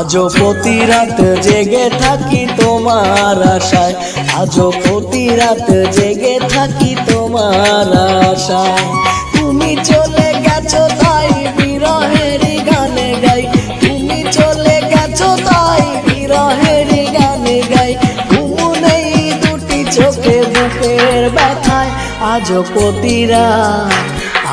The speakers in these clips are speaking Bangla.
আজও প্রতি রাত জেগে থাকি তোমার আশায়। আজও প্রতি রাত জেগে থাকি তোমার আশায়। তুমি চলে গেছো তাই বিরহের গানে গাই। তুমি চলে গেছো তাই বিরহের গানে গাই। ঘুমু নেই দুটি চোখে বুকের ব্যথায়। আজও প্রতি রাত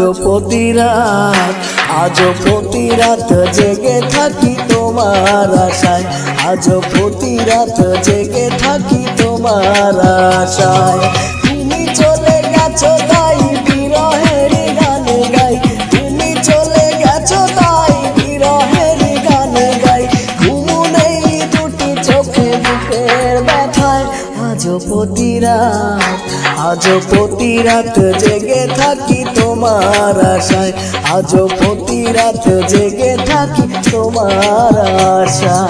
আজও প্রতি রাত, আজও প্রতি রাত জেগে থাকি তোমার আশায়। আজও প্রতি রাত জেগে থাকি তোমার আশায়। তুমি চলে গেছো তাই বিরহের গান গাই। তুমি চলে গেছো তাই বিরহের গান গাই। ঘুমু নেই দুটি চোখে বুকের ব্যথায়। আজও প্রতি রাত আজও প্রতি রাত জেগে থাকি তোমার আশায়। আজও প্রতি রাত জেগে থাকি তোমার আশায়।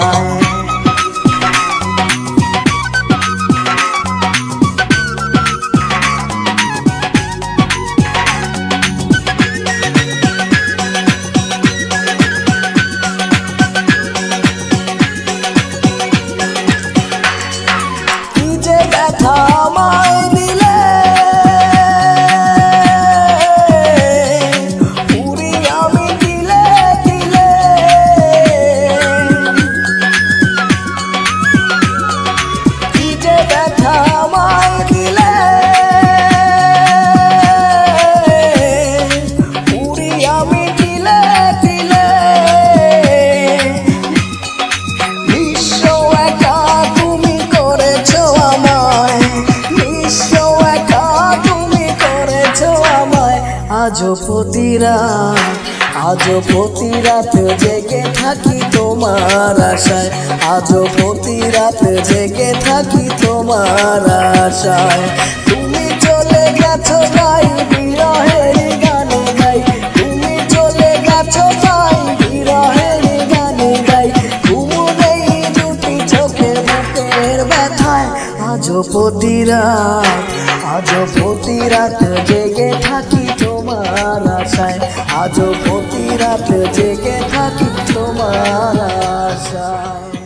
আজও প্রতি রাত, আজও জেগে থাকি তোমার আশায়। আজও প্রতি রাত জেগে থাকি তোমার আশায়। তুমি চলে গেছো তাই বিরহের গান গাই। তুমি চলে গেছো তাই বিরহের গান গাই। দুটি চোখে বুকের ব্যথায়। আজও প্রতি রাত, আজও জেগে থাকি তোমার আশায় আজও প্রতি রাত জেগে থাকি তোমার আশায়।